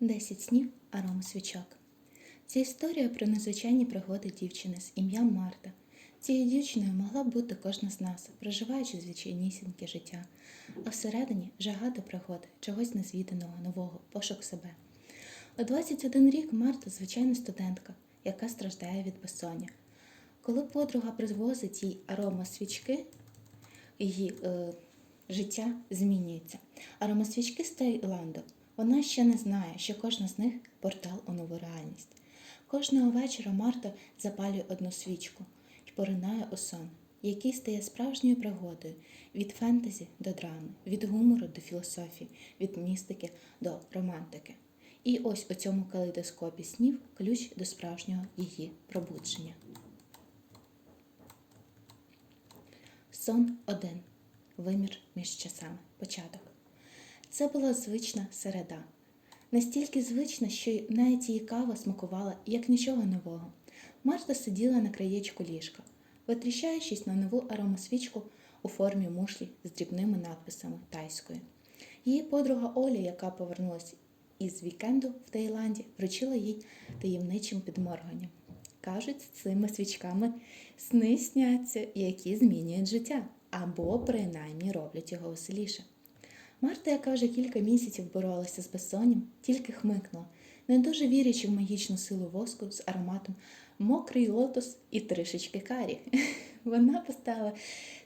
Десять снів арома свічок. Це історія про незвичайні пригоди дівчини з ім'ям Марта. Цією дівчиною могла б бути кожна з нас, проживаючи звичайнісіньке життя, а всередині жага до пригод, чогось незвіданого, нового, пошук себе. У 21 рік Марта звичайна студентка, яка страждає від безсоння. Коли подруга привозить їй арома свічки, її е, життя змінюється. Аромасвічки з Таїланду. Вона ще не знає, що кожна з них портал у нову реальність. Кожного вечора Марта запалює одну свічку і поринає у сон, який стає справжньою пригодою від фентезі до драми, від гумору до філософії, від містики до романтики. І ось у цьому калейдоскопі снів ключ до справжнього її пробудження. Сон 1. Вимір між часами. Початок. Це була звична середа. Настільки звична, що навіть її кава смакувала як нічого нового. Марта сиділа на краєчку ліжка, витріщаючись на нову аромасвічку у формі мушлі з дрібними надписами тайською. Її подруга Оля, яка повернулася із вікенду в Таїланді, вручила їй таємничим підморганням. Кажуть, з цими свічками сни сняться, які змінюють життя, або принаймні роблять його веселіше. Марта, яка вже кілька місяців боролася з безсонням, тільки хмикнула, не дуже вірячи в магічну силу воску з ароматом мокрий лотос і тришечки карі. Вона поставила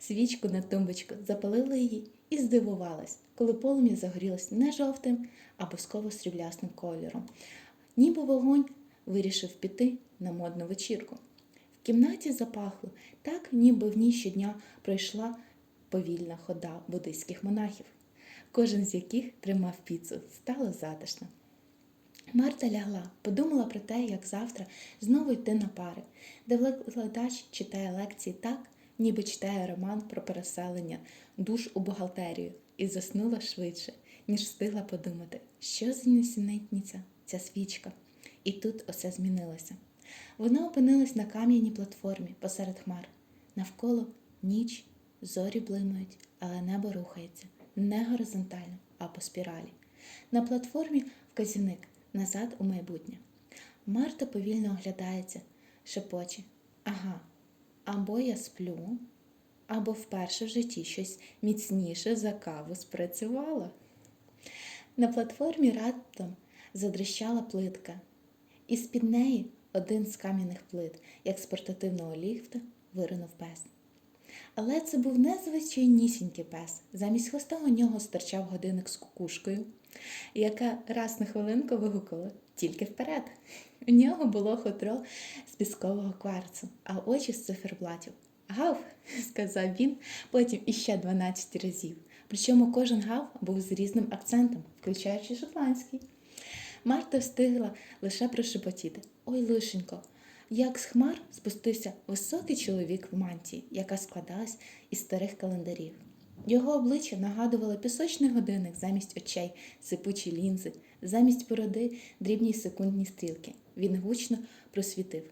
свічку на тумбочку, запалила її і здивувалась, коли полум'я загорілось не жовтим, а босково сріблясним кольором. Ніби вогонь вирішив піти на модну вечірку. В кімнаті запахло так, ніби в ній щодня пройшла повільна хода буддийських монахів, кожен з яких тримав піцу. Стало затишно. Марта лягла, подумала про те, як завтра знову йти на пари, де викладач читає лекції так, ніби читає роман про переселення душ у бухгалтерію, і заснула швидше, ніж встигла подумати, що за несенітниця ця свічка. І тут усе змінилося. Вона опинилась на кам'яній платформі посеред хмар. Навколо ніч, зорі блимають, але небо рухається не горизонтально, а по спіралі. На платформі вказівник назад у майбутнє. Марта повільно оглядається, шепоче. Ага, або я сплю, або вперше в житті щось міцніше за каву спрацювало. На платформі раптом задрищала плитка, і з-під неї один з кам'яних плит, як з портативного ліфта, виринув пес. Але це був не звичайнісінький пес. Замість хвоста у нього стирчав годинник з кукушкою, яка раз на хвилинку вигукала тільки вперед. У нього було хутро з піскового кварцу, а очі з циферблатів. Гав, сказав він потім іще 12 разів. Причому кожен гав був з різним акцентом, включаючи шотландський. Марта встигла лише прошепотіти. Ой, лишенько, як з хмар спустився високий чоловік в мантії, яка складалась із старих календарів. Його обличчя нагадувало пісочний годинник замість очей, сипучі лінзи, замість бороди дрібні секундні стрілки. Він гучно просвітив.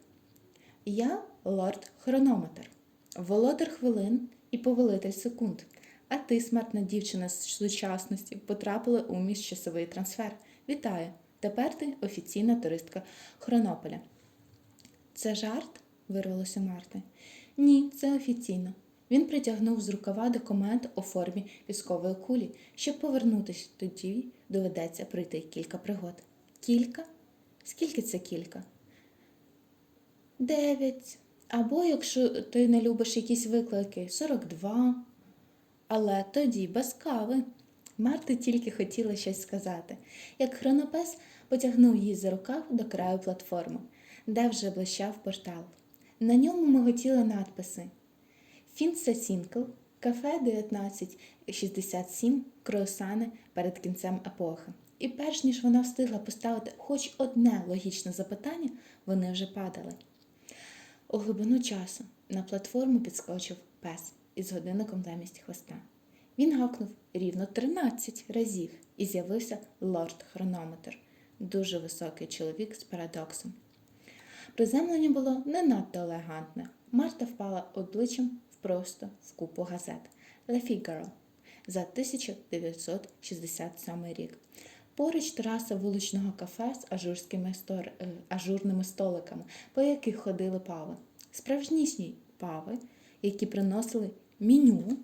Я лорд хронометр, володар хвилин і повелитель секунд. А ти, смертна дівчина з сучасності, потрапила у міжчасовий трансфер. Вітаю! Тепер ти офіційна туристка Хронополя. Це жарт? вирвалося Марти. Ні, це офіційно. Він притягнув з рукава документ у формі військової кулі. Щоб повернутися тоді, доведеться пройти кілька пригод. Кілька? Скільки це кілька? Дев'ять. Або, якщо ти не любиш якісь виклики, сорок два. Але тоді без кави. Марти тільки хотіла щось сказати, як хронопес потягнув її за рукав до краю платформи, де вже блищав портал. На ньому миготіли надписи Фінса Сінкл, кафе 1967, круасани перед кінцем епохи. І перш ніж вона встигла поставити хоч одне логічне запитання, вони вже падали. У глибину часу на платформу підскочив пес із годинником замість хвоста. Він гакнув рівно 13 разів і з'явився лорд-хронометр, дуже високий чоловік з парадоксом. Приземлення було не надто елегантне. Марта впала обличчям просто в купу газет Le Figaro за 1967 рік. Поруч тераса вуличного кафе з ажурськими стор... е, ажурними столиками, по яких ходили пави. Справжнішні пави, які приносили меню,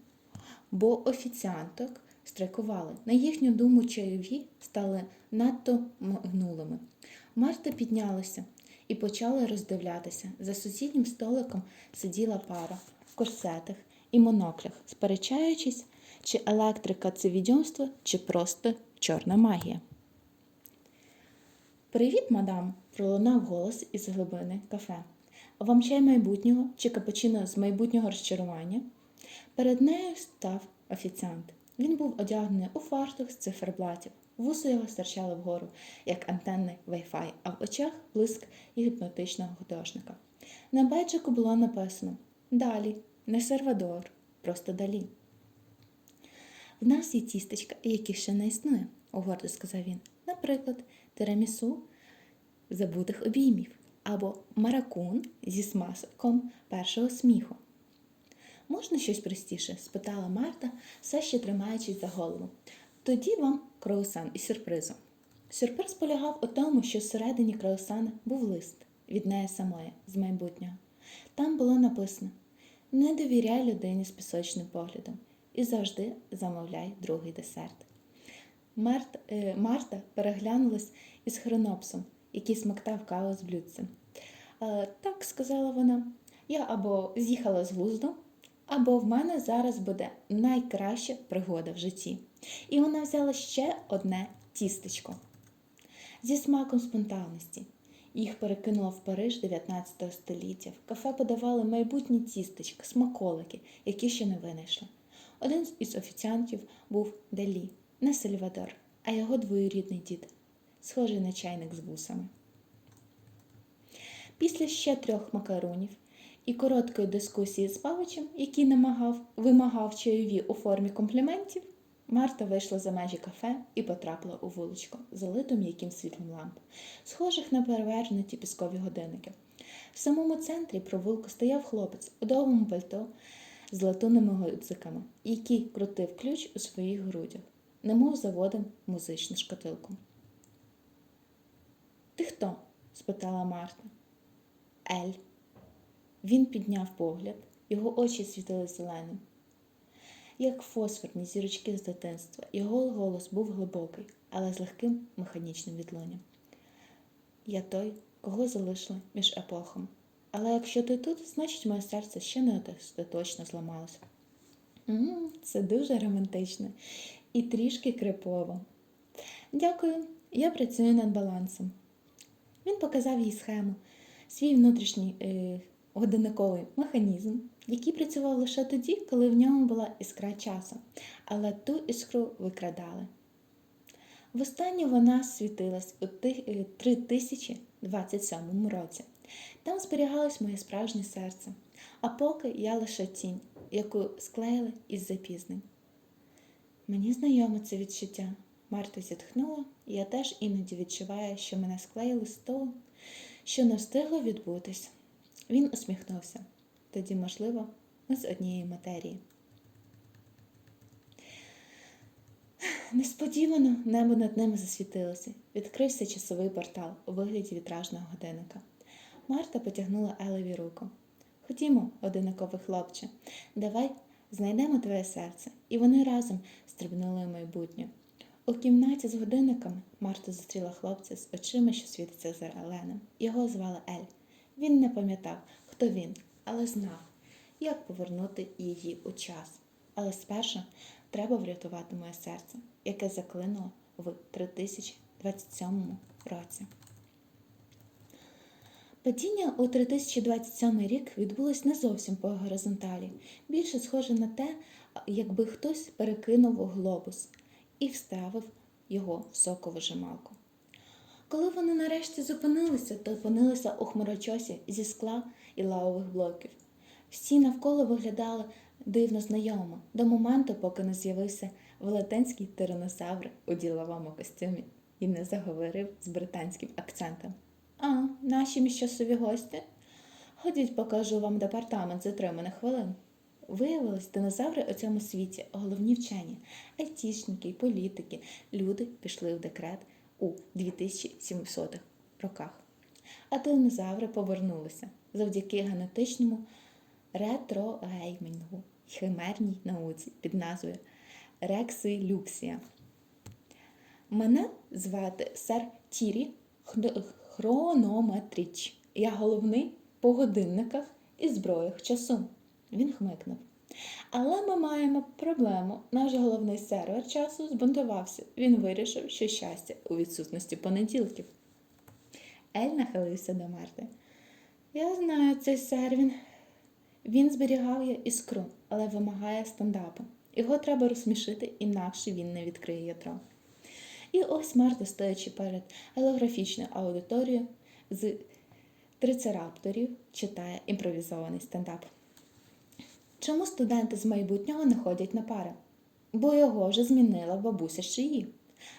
бо офіціанток страйкували. На їхню думку, чайові стали надто гнулими. Марта піднялася і почала роздивлятися. За сусіднім столиком сиділа пара в корсетах і моноклях, сперечаючись, чи електрика це відьомство, чи просто чорна магія. Привіт, мадам! пролунав голос із глибини кафе. Вам чай майбутнього чи капучино з майбутнього розчарування? Перед нею став офіціант. Він був одягнений у фартух з циферблатів. Вуси його стирчали вгору, як антенни Wi-Fi, а в очах блиск гіпнотичного художника. На беджику було написано Далі, не Сервадор, просто далі. В нас є тістечка, які ще не існує, гордо сказав він. Наприклад, тирамісу забутих обіймів або маракун зі смаком першого сміху. Можна щось простіше? спитала Марта, все ще тримаючись за голову. Тоді вам круасан із сюрпризом. Сюрприз полягав у тому, що всередині круасана був лист від неї самої з майбутнього. Там було написано: не довіряй людині з пісочним поглядом і завжди замовляй другий десерт. Март, е, Марта переглянулась із хронопсом, який смоктав каву з блюдцем. «Е, так, сказала вона, я або з'їхала з глузду, або в мене зараз буде найкраща пригода в житті. І вона взяла ще одне тістечко зі смаком спонтанності. Їх перекинуло в Париж 19 століття. В кафе подавали майбутні тістечка, смаколики, які ще не винайшли. Один із офіціантів був Далі, не Сальвадор, а його двоюрідний дід, схожий на чайник з вусами. Після ще трьох макаронів і короткої дискусії з Павичем, який намагав, вимагав чайові у формі компліментів, Марта вийшла за межі кафе і потрапила у вуличку, залиту м'яким світлом ламп, схожих на перевернуті піскові годинники. В самому центрі провулку стояв хлопець у довгому пальто з латунними гудзиками, який крутив ключ у своїх грудях, немов заводив музичну шкатилку. Ти хто? спитала Марта. Ель. Він підняв погляд, його очі світили зеленим. Як фосфорні зірочки з дитинства, його голос був глибокий, але з легким механічним відлунням. Я той, кого залишили між епохами. Але якщо ти тут, значить моє серце ще не остаточно зламалося. М-м, Це дуже романтично і трішки крипово. Дякую, я працюю над балансом. Він показав їй схему, свій внутрішній е, годинниковий механізм, який працював лише тоді, коли в ньому була іскра часу, але ту іскру викрадали. Востаннє вона світилась у е, 3027 році. Там зберігалось моє справжнє серце, а поки я лише тінь, яку склеїли із запізнень. Мені знайоме це відчуття. Марта зітхнула, і я теж іноді відчуваю, що мене склеїли з того, що не встигло відбутись. Він усміхнувся. Тоді, можливо, ми з однієї матерії. Несподівано небо над ними засвітилося. Відкрився часовий портал у вигляді вітражного годинника. Марта потягнула Елеві руку. Ходімо, одинаковий хлопче, давай знайдемо твоє серце. І вони разом стрибнули у майбутнє. У кімнаті з годинниками Марта зустріла хлопця з очима, що світиться зеленим. Його звали Ель. Він не пам'ятав, хто він, але знав, як повернути її у час. Але спершу треба врятувати моє серце, яке заклинуло в 3027 році. Падіння у 3027 рік відбулось не зовсім по горизонталі, більше схоже на те, якби хтось перекинув глобус і вставив його в соковижималку. Коли вони нарешті зупинилися, то опинилися у хмарочосі зі скла і лавових блоків. Всі навколо виглядали дивно знайомо до моменту, поки не з'явився велетенський тираносавр у діловому костюмі і не заговорив з британським акцентом. А, наші міжчасові гості? Ходіть, покажу вам департамент за три мене хвилин. Виявилось, динозаври у цьому світі головні вчені, айтішники політики. Люди пішли в декрет у 2700-х роках. А динозаври повернулися завдяки генетичному ретрогеймінгу химерній науці під назвою Рексилюксія. Мене звати сер Тірі Хронометріч. Я головний по годинниках і зброях часу. Він хмикнув. Але ми маємо проблему. Наш головний сервер часу збунтувався. Він вирішив, що щастя у відсутності понеділків. Ель нахилився до Марти. Я знаю цей сервін. Він зберігав я іскру, але вимагає стендапу. Його треба розсмішити, інакше він не відкриє ядро. І ось Марта, стоячи перед голографічною аудиторією з трицерапторів, читає імпровізований стендап. Чому студенти з майбутнього не ходять на пари? Бо його вже змінила бабуся Шиї.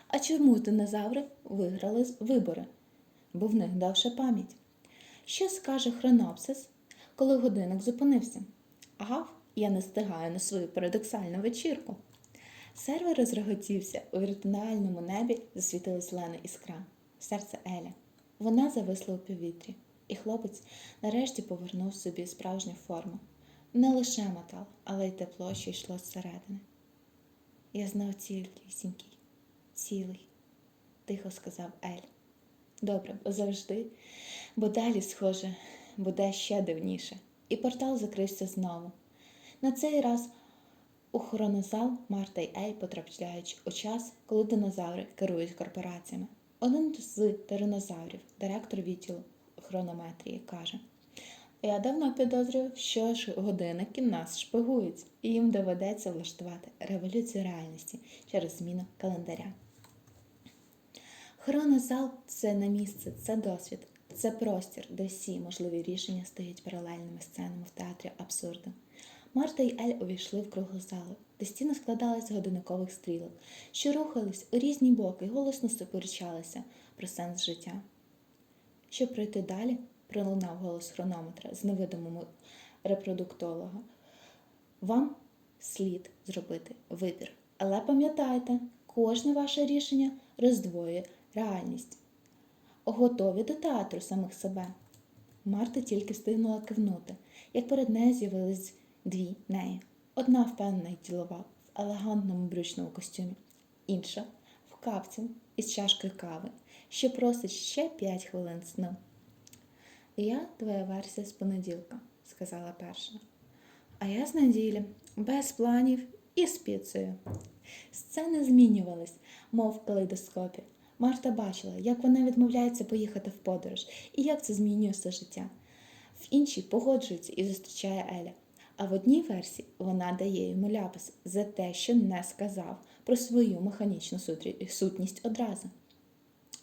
А чому динозаври виграли вибори? Бо в них довша пам'ять. Що скаже хронопсис, коли годинник зупинився? Гав, я не стигаю на свою парадоксальну вечірку. Сервер розреготівся, у віртуальному небі засвітилась зелена іскра, серце Еля. Вона зависла у повітрі, і хлопець нарешті повернув собі справжню форму. Не лише метал, але й тепло, що йшло зсередини. Я знав цілісінький, цілий, тихо сказав Ель. Добре, бо завжди, бо далі, схоже, буде ще дивніше. І портал закрився знову. На цей раз у хронозал Марта й Ель потрапляють у час, коли динозаври керують корпораціями. Один з тиранозаврів, директор відділу хронометрії, каже: Я давно підозрюю, що ж годинники нас шпигують, і їм доведеться влаштувати революцію реальності через зміну календаря. Хронозал це не місце, це досвід, це простір, де всі можливі рішення стають паралельними сценами в театрі абсурду. Марта й Ель увійшли в круглу залу, де стіни складались з годинникових стрілок, що рухались у різні боки і голосно сперечалися про сенс життя. Щоб пройти далі, пролунав голос хронометра з невидимого репродуктолога. Вам слід зробити вибір. Але пам'ятайте, кожне ваше рішення роздвоює реальність. Готові до театру самих себе. Марта тільки встигнула кивнути, як перед нею з'явились дві неї. Одна впевнена й ділова в елегантному брючному костюмі, інша в капці із чашкою кави, що просить ще п'ять хвилин сну. Я твоя версія з понеділка, сказала перша. А я з неділі, без планів і з піцею. Сцени змінювались, мов калейдоскопі. Марта бачила, як вона відмовляється поїхати в подорож і як це змінює все життя. В іншій погоджується і зустрічає Еля. А в одній версії вона дає йому ляпас за те, що не сказав про свою механічну сутність одразу.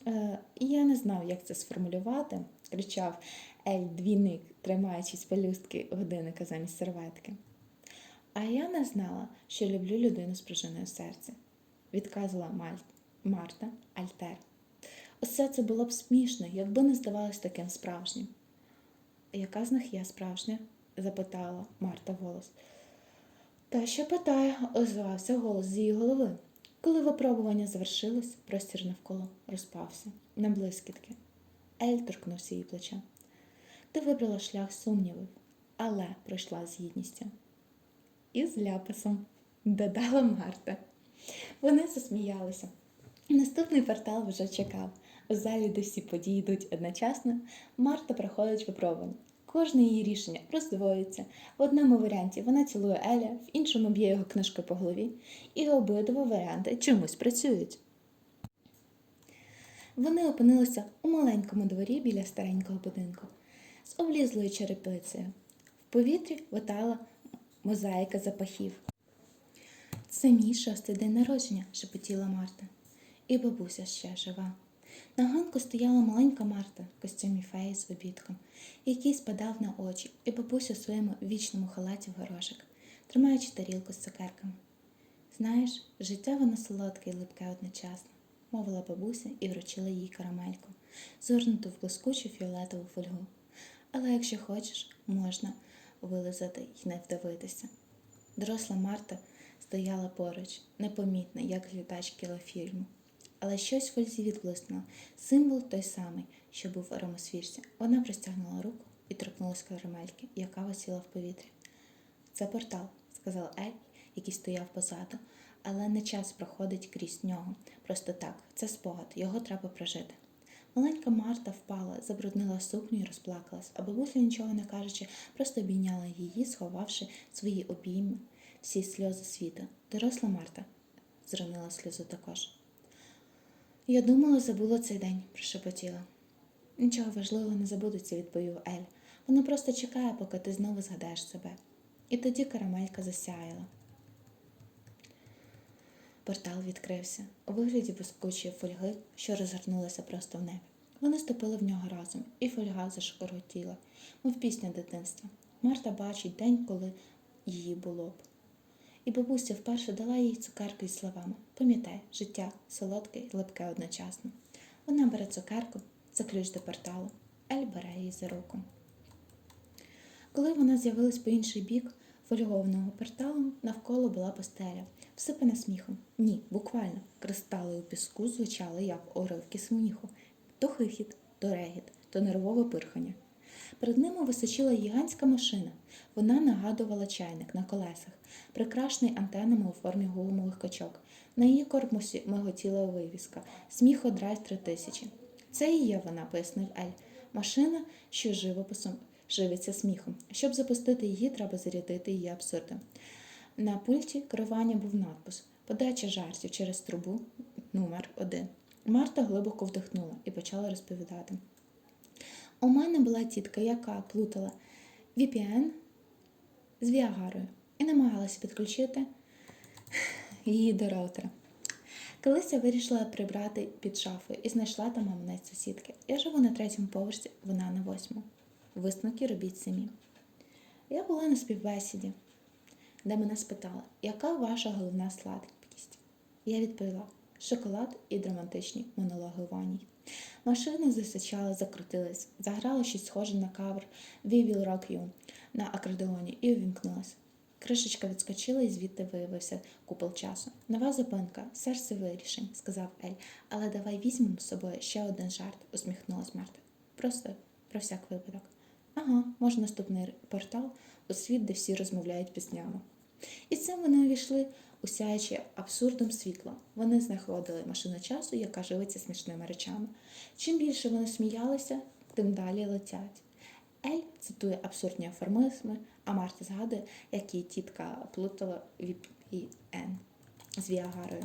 Е, я не знав, як це сформулювати, кричав Ель двійник, тримаючись пелюстки годинника замість серветки. А я не знала, що люблю людину з пружиною в серці, відказувала Маль... Марта Альтер. Усе це було б смішно, якби не здавалось таким справжнім. Яка з них є справжня? запитала Марта голос. Та що питає, озвався голос з її голови. Коли випробування завершилось, простір навколо розпався на блискітки. Ель торкнувся її плеча. Ти вибрала шлях сумнівів, але пройшла з гідністю. І з ляписом, додала Марта. Вони засміялися. Наступний портал вже чекав. У залі, де всі події йдуть одночасно, Марта проходить випробування. Кожне її рішення роздвоюється. В одному варіанті вона цілує Еля, в іншому б'є його книжкою по голові, і обидва варіанти чомусь працюють. Вони опинилися у маленькому дворі біля старенького будинку з облізлою черепицею. В повітрі витала мозаїка запахів. Це мій шостий день народження, шепотіла Марта. І бабуся ще жива. На ганку стояла маленька Марта в костюмі феї з обідком, який спадав на очі, і бабуся у своєму вічному халаті в горошик, тримаючи тарілку з цукерками. Знаєш, життя воно солодке і липке одночасно, мовила бабуся і вручила їй карамельку, згорнуту в блискучу фіолетову фольгу. Але якщо хочеш, можна вилизати й не вдавитися. Доросла Марта стояла поруч, непомітна, як глядач кілофільму. Але щось в фользі відблиснуло. Символ той самий, що був в аромосвічці. Вона простягнула руку і торкнулася карамельки, яка висіла в повітрі. Це портал, сказав Ель, який стояв позаду, але не час проходить крізь нього. Просто так, це спогад, його треба прожити. Маленька Марта впала, забруднила сукню і розплакалась, а бабуся, нічого не кажучи, просто обійняла її, сховавши свої обійми, всі сльози світу. Доросла Марта зронила сльозу також. Я думала, забула цей день, прошепотіла. Нічого важливого не забудеться, відповів Ель. Вона просто чекає, поки ти знову згадаєш себе. І тоді карамелька засяяла. Портал відкрився у вигляді блискучої фольги, що розгорнулася просто в небі. Вони ступили в нього разом, і фольга зашкоротіла, мов пісня дитинства. Марта бачить день, коли її було б. І бабуся вперше дала їй цукерку із словами Пам'ятай, життя солодке і липке одночасно. Вона бере цукерку, це ключ до порталу. Ель бере її за руку. Коли вона з'явилась по інший бік фольгованого порталу, навколо була постеля, всипана сміхом. Ні, буквально, кристали у піску звучали як уривки сміху. То хихіт, то регіт, то нервове пирхання. Перед ними височила гігантська машина. Вона нагадувала чайник на колесах, прикрашений антенами у формі гумових качок. На її корпусі миготіла вивіска Сміходрайв 3000. Це і є вона, пояснив Ель. Машина, що живописом живиться сміхом. Щоб запустити її, треба зарядити її абсурдом. На пульті керування був надпис Подача жартів через трубу номер 1 Марта глибоко вдихнула і почала розповідати. У мене була тітка, яка плутала VPN з Віагарою і намагалася підключити її до роутера. Колись я вирішила прибрати під шафою і знайшла там маминець сусідки. Я живу на третьому поверсі, вона на восьмому. Висновки робіть самі. Я була на співбесіді, де мене спитали, яка ваша головна сладкість? Я відповіла шоколад і драматичні монологи Вані. Машина засичала, закрутилась, заграла щось схоже на кавер We Will Rock You на акордеоні і увімкнулась. Кришечка відскочила і звідти виявився купол часу. Нова зупинка, серце вирішень, сказав Ель, але давай візьмемо з собою ще один жарт, усміхнулась Марта. Просто про всяк випадок. Ага, може наступний портал у світ, де всі розмовляють піснями. І цим вони увійшли у абсурдом світло. Вони знаходили машину часу, яка живиться смішними речами. Чим більше вони сміялися, тим далі летять. Ель цитує абсурдні аформизми, а Марта згадує, як її тітка плутала VPN з Віагарою.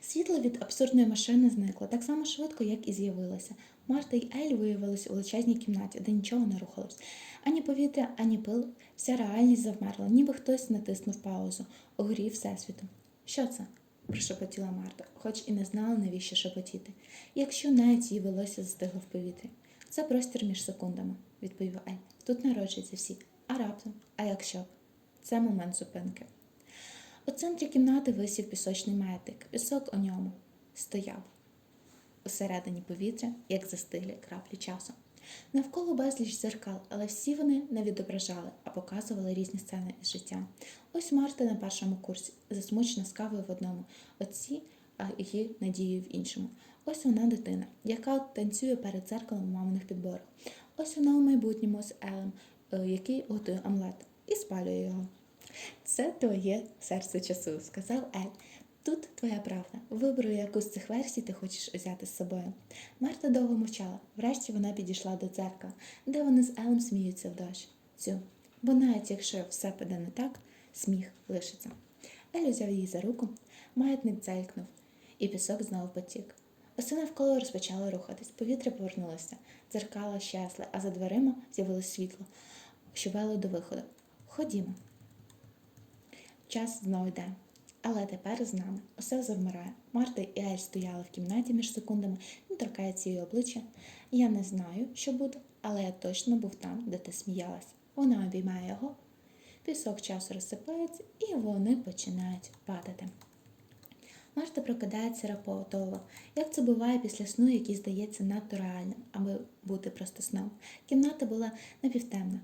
Світло від абсурдної машини зникло так само швидко, як і з'явилося. Марта й Ель виявились у величезній кімнаті, де нічого не рухалось. Ані повітря, ані пил, вся реальність завмерла, ніби хтось натиснув паузу, огорів всесвітом. Що це? прошепотіла Марта, хоч і не знала, навіщо шепотіти. Якщо навіть її волосся застигло в повітрі. Це простір між секундами, відповів Ель. Тут народжуються всі. А раптом, а якщо б? Це момент зупинки. У центрі кімнати висів пісочний метик. Пісок у ньому стояв усередині повітря, як застиглі краплі часу. Навколо безліч зеркал, але всі вони не відображали, а показували різні сцени із життя. Ось Марта на першому курсі, засмучена з кавою в одному, оці, а її надією в іншому. Ось вона дитина, яка танцює перед зеркалом у маминих підборах. Ось вона у майбутньому з Елем, е, який готує омлет і спалює його. Це твоє серце часу, сказав Ель. Тут твоя правда. Виберу, яку з цих версій ти хочеш взяти з собою. Марта довго мовчала. Врешті вона підійшла до дзеркала, де вони з Елем сміються в дощ. Цю. Бо навіть якщо все піде не так, сміх лишиться. Ель взяв її за руку, маятник дзелькнув, і пісок знову потік. Усе навколо розпочало рухатись, повітря повернулося, дзеркала щасли, а за дверима з'явилось світло, що вело до виходу. Ходімо. Час знову йде. Але тепер з нами усе завмирає. Марта і Ель стояли в кімнаті між секундами, він торкається її обличчя. Я не знаю, що буде, але я точно був там, де ти сміялась. Вона обіймає його. Пісок часу розсипається, і вони починають падати. Марта прокидається раптово, як це буває після сну, який здається надто реальним, аби бути просто сном. Кімната була напівтемна.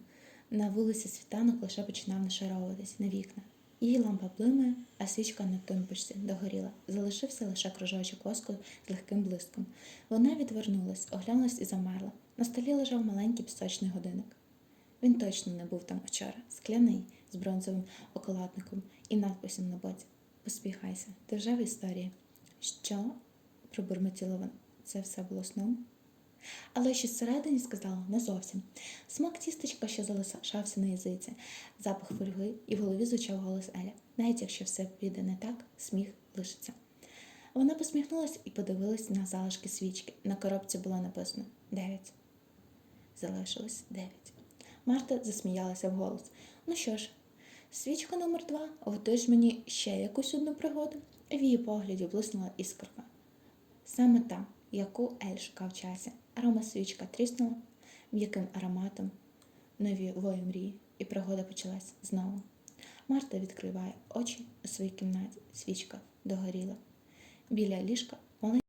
На вулиці світанок лише починав нашаровуватись на вікна. Її лампа блимає, а свічка на тумбочці догоріла. Залишився лише кружочок воску з легким блиском. Вона відвернулась, оглянулась і замерла. На столі лежав маленький пісочний годинник. Він точно не був там вчора, скляний, з бронзовим околадником і надписом на боці. Поспіхайся, ти вже в історії. Що? пробурмотіла вона. Це все було сном? Але щось всередині сказала не зовсім. Смак тістечка, що залишався на язиці, запах фольги, і в голові звучав голос Еля. Навіть якщо все піде не так, сміх лишиться. Вона посміхнулася і подивилась на залишки свічки. На коробці було написано дев'ять. Залишилось дев'ять. Марта засміялася вголос. Ну що ж, свічка номер два, готуєш мені ще якусь одну пригоду? В її погляді блиснула іскорка. Саме та, яку Ель шукав часі. Арома свічка тріснула м'яким ароматом нової мрії, і пригода почалась знову. Марта відкриває очі у своїй кімнаті. Свічка догоріла. Біля ліжка